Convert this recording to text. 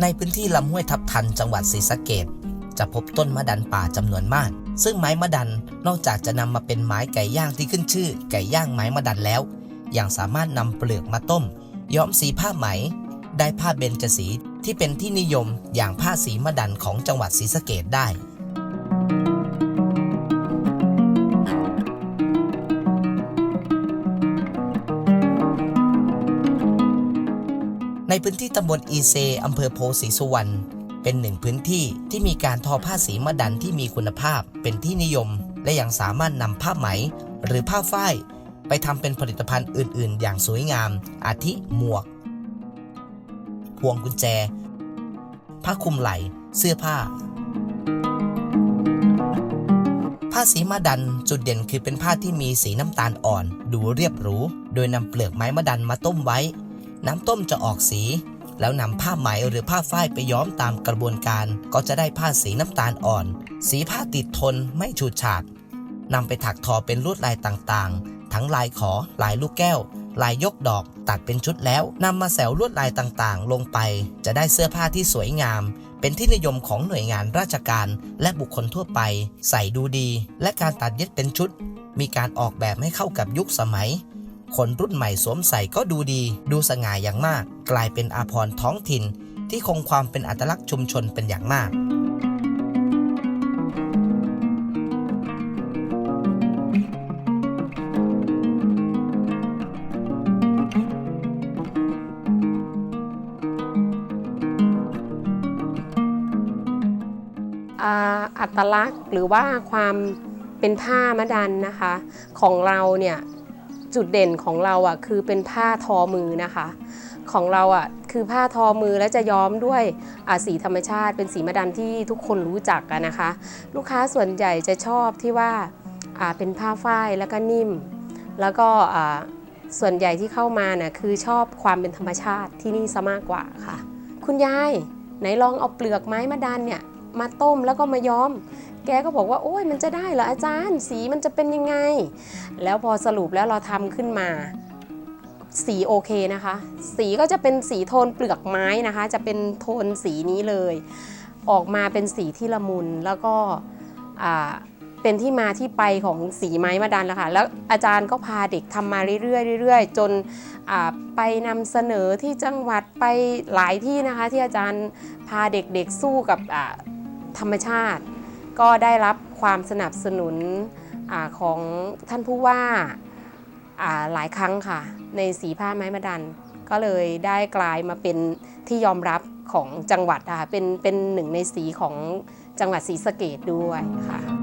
ในพื้นที่ลำห้วยทับทันจังหวัดศรีสะเกดจะพบต้นมะดันป่าจำนวนมาก ซึ่งไม้มะดันนอกจากจะนำมาเป็นไม้ไก่ย่างที่ขึ้นชื่อ ไก่ย่างไม้มะดันแล้ว ยังสามารถนำเปลือกมาต้ม ย้อมสีผ้าไหม ได้ผ้าเบญจสีที่เป็นที่นิยมอย่างผ้าสีมะดันของจังหวัดศรีสะเกดได้ ในพื้นที่ตำบลอีเซอำเภอโพธิ์ศรีสุวรรณเป็นหนึ่งพื้นที่ที่มีการทอผ้าสีมะดันที่มีคุณภาพเป็นที่นิยม และยังสามารถนำผ้าไหม หรือผ้าฝ้ายไปทำเป็นผลิตภัณฑ์อื่น ๆ อย่างสวยงาม อาทิหมวก พวงกุญแจ ผ้าคลุมไหล่ เสื้อผ้า ผ้าสีมะดันจุดเด่นคือเป็นผ้าที่มีสีน้ำตาลอ่อน ดูเรียบหรู โดยนำเปลือกไม้มะดันมาต้มไว้ น้ำต้มจะออกสี แล้วนำผ้าไหมหรือผ้าฝ้ายไปย้อมตามกระบวนการ ก็จะได้ผ้าสีน้ำตาลอ่อน สีผ้าติดทนไม่ฉูดฉาดนำไปถักทอเป็นลวดลายต่างๆ ทั้งลายขอ ลายลูกแก้ว ลายยกดอก ตัดเป็นชุดแล้วนำมาแสวลวดลายต่างๆ ลงไป จะได้เสื้อผ้าที่สวยงาม เป็นที่นิยมของหน่วยงานราชการ และบุคคลทั่วไป ใส่ดูดี และการตัดเย็บเป็นชุด มีการออกแบบให้เข้ากับยุคสมัย คนรุ่นใหม่สวมใส่ก็ดูดี ดูสง่ายอย่างมาก กลายเป็นอาภรณ์ท้องถิ่น ที่คงความเป็นอัตลักษณ์ชุมชนเป็นอย่างมากอัตลักษณ์หรือว่าความเป็นผ้ามะดันนะคะ ของเราเนี่ย จุดเด่นของเราอะคือเป็นผ้าทอมือนะคะ ของเราอะคือผ้าทอมือและจะย้อมด้วยสีธรรมชาติ เป็นสีมะดันที่ทุกคนรู้จักกันนะคะ ลูกค้าส่วนใหญ่จะชอบที่ว่าเป็นผ้าฝ้ายแล้วก็นิ่ม แล้วก็ส่วนใหญ่ที่เข้ามาน่ะคือชอบความเป็นธรรมชาติที่นี่ซะมากกว่าค่ะ คุณยายไหนลองเอาเปลือกไม้มะดันเนี่ย มาต้มแล้วก็มาย้อม แกก็บอกว่าโอ้ยมันจะได้เหรออาจารย์ สีมันจะเป็นยังไง แล้วพอสรุปแล้วเราทำขึ้นมา สีโอเคนะคะ สีก็จะเป็นสีโทนเปลือกไม้นะคะ จะเป็นโทนสีนี้เลย ออกมาเป็นสีที่ละมุนแล้วก็เป็นที่มาที่ไปของสีไม้มาดันแล้วค่ะ แล้วอาจารย์ก็พาเด็กทำมาเรื่อยๆเรื่อยๆจนไปนำเสนอที่จังหวัดไปหลายที่นะคะ ที่อาจารย์พาเด็กๆสู้กับ ธรรมชาติ ก็ได้รับความสนับสนุนอของท่านผู้ว่าหลายครั้งค่ะ ในสีผ้าไม้มะดัน ก็เลยได้กลายมาเป็นที่ยอมรับของจังหวัดค่ะเป็นเป็นหนึ่งในสีของจังหวัดศรีสะเกดด้วยค่ะ